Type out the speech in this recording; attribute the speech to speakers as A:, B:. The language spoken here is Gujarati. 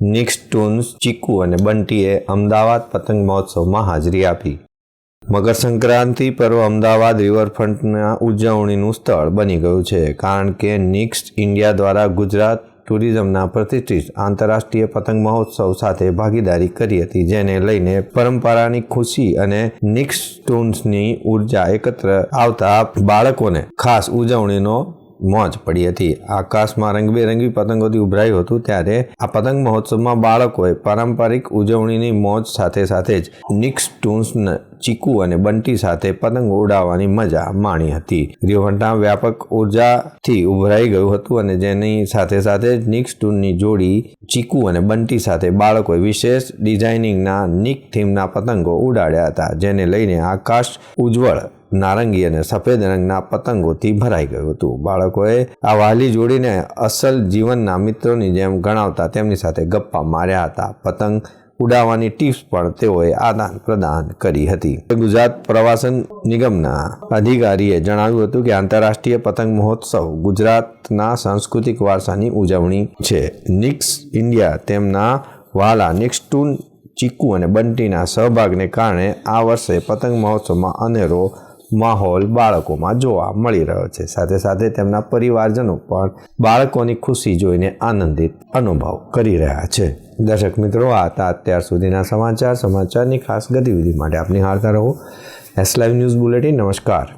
A: નિક્સ ટૂન્સ ચીકુ અને બંટીએ અમદાવાદ પતંગ મહોત્સવમાં હાજરી આપી. મકર સંક્રાંતિ પર્વ અમદાવાદ રિવરફ્રન્ટના ઉજવણીનું સ્થળ બની ગયું છે, કારણ કે નિક્સ ઇન્ડિયા દ્વારા ગુજરાત ટુરિઝમના પ્રતિષ્ઠિત આંતરરાષ્ટ્રીય પતંગ મહોત્સવ સાથે ભાગીદારી કરી હતી, જેને લઈને પરંપરાની ખુશી અને નિક્સ ટૂન્સની ઊર્જા એકત્ર આવતા બાળકોને ખાસ ઉજવણીનો મોજ પડી હતી. આકાશમાં રંગબેરંગી પતંગોથી ઉભરાયું હતું ત્યારે આ પતંગ મહોત્સવમાં બાળકોએ પારંપરિક ઉજવણીની મોજ સાથે સાથે જ નિક્સ ટૂન્સ ચીકુ અને બંટી સાથે પતંગ ઉડાવવાની મજા માણી હતી. ગ્રીવંટા વ્યાપક ઉર્જાથી ઉભરાઈ ગયું હતું અને જેની સાથે સાથે જ નિક્સ ટૂનની જોડી, ચીકુ અને બંટી સાથે બાળકોએ વિશેષ ડિઝાઇનિંગના નિક થીમના પતંગો ઉડાડ્યા હતા, જેને લઈને આકાશ ઉજ્જવળ નારંગી અને સફેદ રંગના પતંગોથી ભરાઈ ગયું હતું. બાળકોએ આ વાલી જોડીને અસલ જીવનના મિત્રોની જેમ ગણાવતા તેમની સાથે ગપ્પા માર્યા હતા. પતંગ ઉડાવવાની ટિપ્સ પણ તેઓએ આદાન પ્રદાન કરી હતી. ગુજરાત પ્રવાસન નિગમના અધિકારીએ જણાવ્યું હતું કે આંતરરાષ્ટ્રીય પતંગ મહોત્સવ ગુજરાતના સાંસ્કૃતિક વારસાની ઉજવણી છે. નિક્સ ઇન્ડિયા તેમના વાલા નિક્સટુન ચીકુ અને બંટીના સહભાગને કારણે આ વર્ષે પતંગ મહોત્સવમાં અનેરો માહોલ બાળકોમાં જોવા મળી રહ્યો છે. સાથે સાથે તેમના પરિવારજનો પણ બાળકોની ખુશી જોઈને આનંદિત અનુભવ કરી રહ્યા છે. દર્શક મિત્રો, આ હતા અત્યાર સુધીના સમાચાર. સમાચારની ખાસ ગતિવિધિ માટે આપની હારતા રહો. એસ લાઈવ ન્યૂઝ બુલેટિન નમસ્કાર.